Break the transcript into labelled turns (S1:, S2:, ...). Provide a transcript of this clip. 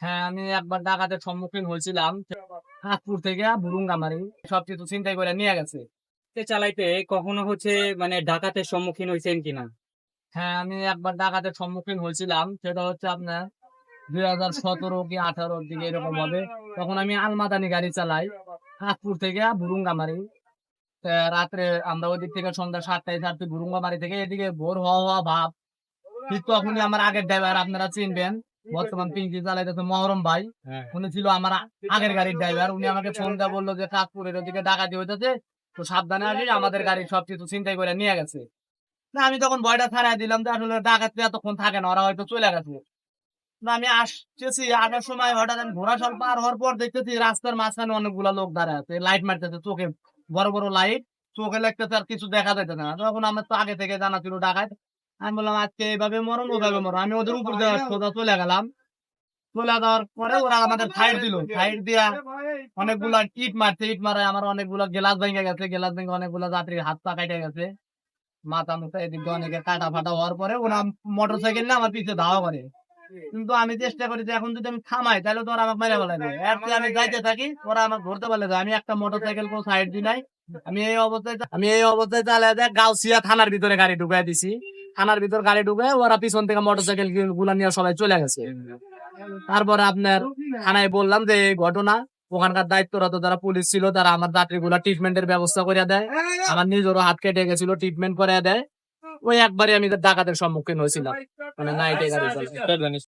S1: হ্যাঁ আমি একবার ডাকাতের সম্মুখীন হয়েছিলাম। হাতপুর থেকে বুরুঙ্গামারি সবকিছু চিন্তাই করে নিয়ে গেছে।
S2: চালাইতে কখনো হচ্ছে মানে ডাকাতের সম্মুখীন হয়েছেন কিনা?
S1: হ্যাঁ আমি একবার ডাকাতের সম্মুখীন হয়েছিলাম। সেটা হচ্ছে আপনার দুই হাজার সতেরো কি আঠারোর দিকে এরকম হবে। তখন আমি আলমাদানি গাড়ি চালাই। হাতপুর থেকে বুরুঙ্গামারি রাত্রে আমরা ওই দিক থেকে সন্ধ্যা সাতটায় ছাড়ছি বুরুঙ্গামারি থেকে। এদিকে ভোর হওয়া হওয়া ভাব। ঠিক তখনই আমার আগের ড্রাইভার আপনারা চিনবেন। বর্তমান পিঙ্কি চালাইতেছে মহরম ভাই।
S2: হ্যাঁ।
S1: উনি ছিল আমার আগের গাড়ির ড্রাইভার উনি আমাকে ফোন দিয়ে বলল যে কাকপুরের ওদিকে ডাকাতি হইতেছে তো সাবধানে আসিস আমাদের গাড়ি সবকিছু চিন্তাই করে নিয়ে গেছে। না আমি তখন ভয়টা ছাড়াই দিলাম যে আসলে ডাকাত এতক্ষণ থাকে না ওরা হয়তো চলে গেছে। না আমি আসতেছি আসার সময় হঠাৎ আমি ঘোড়াশাল পার হওয়ার পর দেখতেছি রাস্তার মাঝখানে অনেকগুলা লোক দাঁড়ায় আছে লাইট মারতেছে চোখে বড় বড় লাইট চোখে লাগতেছে আর কিছু দেখা যাইতেছে না। তখন আমার তো আগে থেকে জানা ছিল ডাকাত আমি বললাম আজকে এইভাবে মরণ মরণ। আমি ওদের উপর সোজা চলে গেলাম। চলে যাওয়ার পরে ওরা আমাদের সাইড দিল। সাইড দিয়া অনেকগুলা ইট মারছে ইট মারে আমার অনেকগুলা গেলাস ভেঙে গেছে গেলাস ভেঙে অনেকগুলা যাত্রীর হাত পা কেটে গেছে। মাথা এদিকে অনেকে কাটা ফাটা হওয়ার পরে ওরা মোটর সাইকেল না আমার পিছে ধাওয়া করে। কিন্তু আমি চেষ্টা করি যে এখন যদি আমি থামাই তাহলে তো ওরা আমাকে মেরে ফেলাবে এর আমি যাইতে থাকি ওরা আমাকে ধরতে পারলে যে আমি একটা মোটর সাইকেল কোনো সাইড দিই নাই। আমি এই অবস্থায় আমি এই অবস্থায় চালিয়ে দেয় গাউসিয়া থানার ভিতরে গাড়ি ঢুকাই দিছি। থানার ভিতর গাড়ি ঢুকে ওরা পিছন থেকে মোটর সাইকেলগুলা নিয়ে সবাই চলে গেছে। তারপরে আপনার থানায় বললাম যে এই ঘটনা, ওখানকার দায়িত্বরত যারা পুলিশ ছিল, তারা আমার যাত্রীগুলা ট্রিটমেন্টের ব্যবস্থা করে দেয়। আমার নিজেরও হাত কেটে গেছিল ট্রিটমেন্ট করে দেয়। ওই একবারে আমি ডাকাতের সম্মুখীন হয়েছিলাম। মানে নাইটে গাড়ি